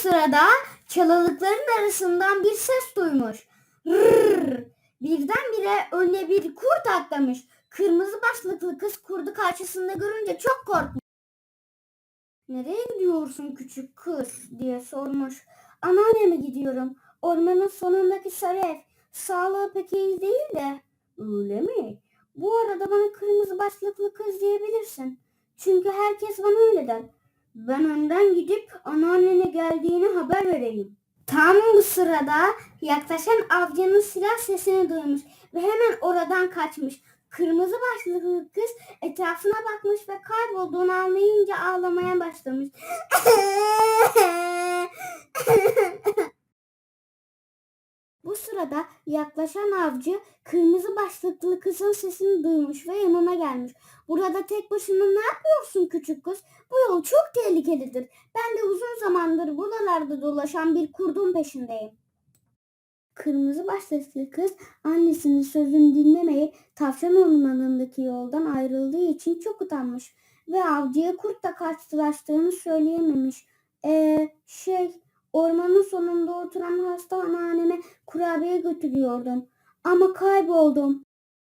sırada çalılıkların arasından bir ses duymuş. Rrrr! Birdenbire önüne bir kurt atlamış. Kırmızı başlıklı kız kurdu karşısında görünce çok korkmuş. Nereye gidiyorsun küçük kız diye sormuş. Anneanneme gidiyorum. Ormanın sonundaki sarı ev. Sağlığı pek iyi değil de. Öyle mi? Bu arada bana kırmızı başlıklı kız diyebilirsin. Çünkü herkes bana öyle der. Ben önden gidip anneannene geldiğini haber vereyim. Tam bu sırada yaklaşan avcının silah sesini duymuş ve hemen oradan kaçmış. Kırmızı başlıklı kız etrafına bakmış ve kaybolduğunu anlayınca ağlamaya başlamış. Bu sırada yaklaşan avcı kırmızı başlıklı kızın sesini duymuş ve yanına gelmiş. Burada tek başına ne yapıyorsun küçük kız? Bu yol çok tehlikelidir. Ben de uzun zamandır buralarda dolaşan bir kurdun peşindeyim. Kırmızı başlıklı kız annesinin sözünü dinlemeyip tavşan ormanındaki yoldan ayrıldığı için çok utanmış ve avcıya kurtla karşılaştığını söyleyememiş. Ee, şey sonunda oturan hasta anneanneme kurabiye götürüyordum ama kayboldum.